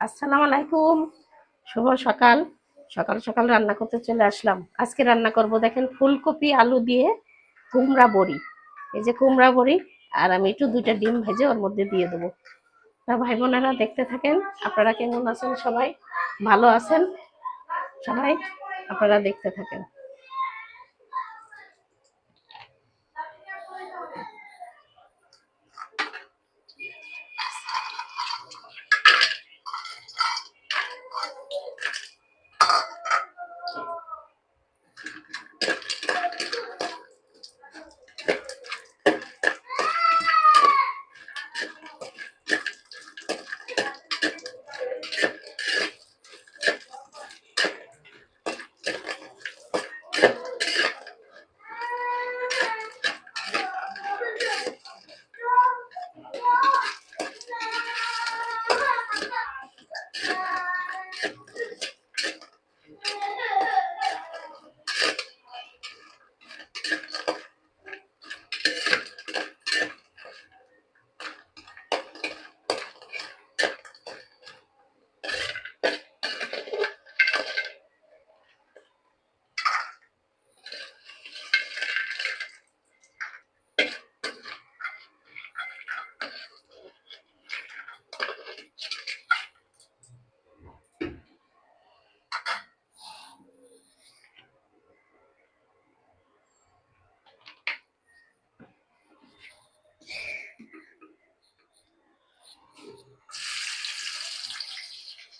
আসসালামু আলাইকুম। শুভ সকাল। সকাল সকাল রান্না করতে চলে আসলাম। আজকে রান্না করব দেখেন ফুলকপি, আলু দিয়ে কুমড়া বড়ি। এই যে কুমড়া বড়ি আর আমি একটু দুইটা ডিম ভেজে ওর মধ্যে দিয়ে দেবো। তা ভাই বোনেরা দেখতে থাকেন, আপনারা কেমন আছেন সবাই? ভালো আছেন সবাই? আপনারা দেখতে থাকেন।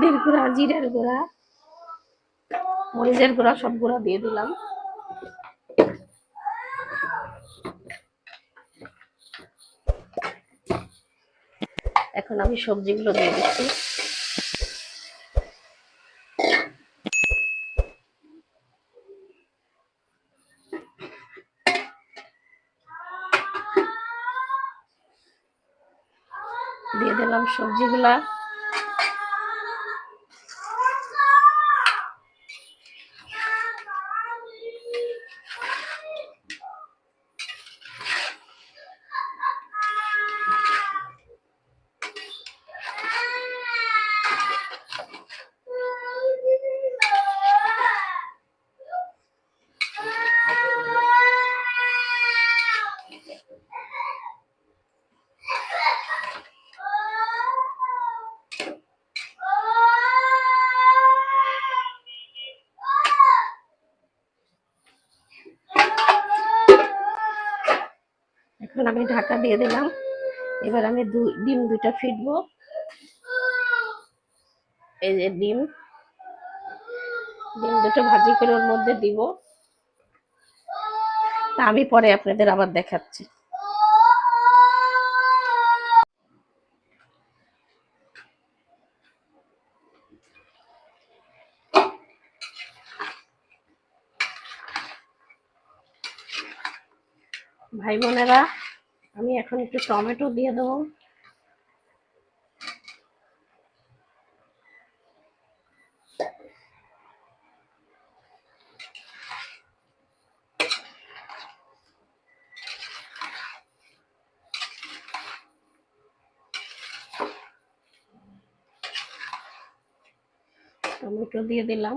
হলদির গুঁড়া, জিরের গুঁড়া, মরিচের গুঁড়া, সব গুঁড়া দিয়ে দিলাম। এখন আমি সবজিগুলো দিয়ে দিচ্ছি। দিয়ে দিলাম সবজিগুলা। এখন আমি ঢাকা দিয়ে দিলাম। এবার আমি ডিম দুইটা ফিটবো। এই যে ডিম। ডিম দুটো ভাজি করে ওর মধ্যে দিব। তা আমি পরে আপনাদের আবার দেখাচ্ছি। ভাই বোনেরা আমি এখন একটু টমেটো দিয়ে দেবো। টমেটো দিয়ে দিলাম।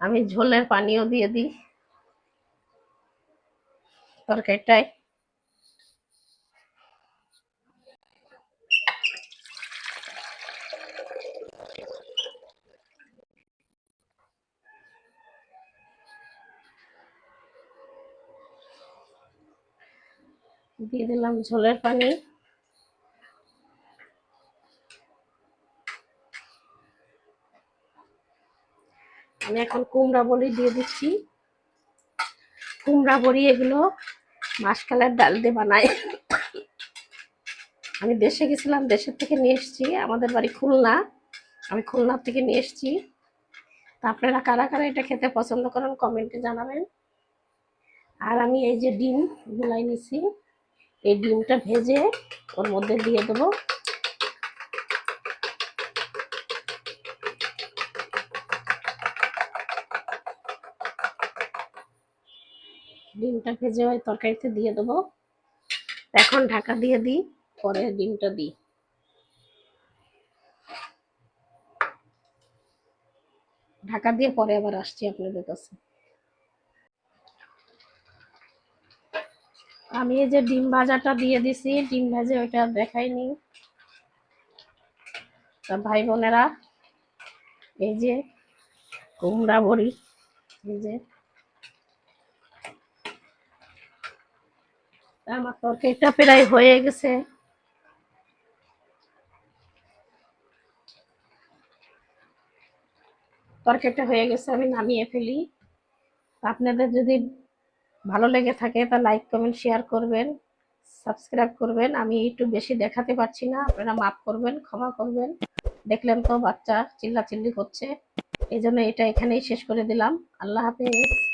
আমি ঝোলের পানিও দিয়ে দিই তরকারিটায়। দিয়ে দিলাম ঝোলের পানি। আমি এখন কুমড়া বড়ি দিয়ে দিচ্ছি। কুমড়া বড়ি এগুলো মাসকালের ডাল দিয়ে বানাই। আমি দেশে গেছিলাম, দেশের থেকে নিয়ে এসেছি। আমাদের বাড়ি খুলনা। আমি খুলনার থেকে নিয়ে এসেছি। তা আপনারা কারা কারা এটা খেতে পছন্দ করেন কমেন্টে জানাবেন। আর আমি এই যে ডিম, গুলাই নিছি। এই ডিমটা ভেজে ওর মধ্যে দিয়ে দেবো। ডিমটা ভেজে ওই তরকারিতে দিয়ে দেবো। এখন ঢাকা দিয়ে দিই, পরে ডিমটা দিই। ঢাকা দিয়ে পরে আবার আসছি আপনাদের কাছে। আমি এই যে ডিম ভাজাটা দিয়ে দিছি, ডিম ভাজে ওইটা দেখাইনি। তা ভাই বোনেরা, এই যে কুমড়া বড়ি, এই যে আমার তরকারিটা প্রায় হয়ে গেছে। তরকারিটা হয়ে গেছে, আমি নামিয়ে ফেলি। আপনাদের যদি ভালো লেগে থাকে, তা লাইক কমেন্ট শেয়ার করবেন সাবস্ক্রাইব করবেন। আমি একটু বেশি দেখাতে পারছি না, আপনারা মাফ করবেন, ক্ষমা করবেন। দেখলেন তো বাচ্চা চিল্লাচিল্লি করছে। এই জন্য এটা এখানেই শেষ করে দিলাম। আল্লাহ হাফেজ।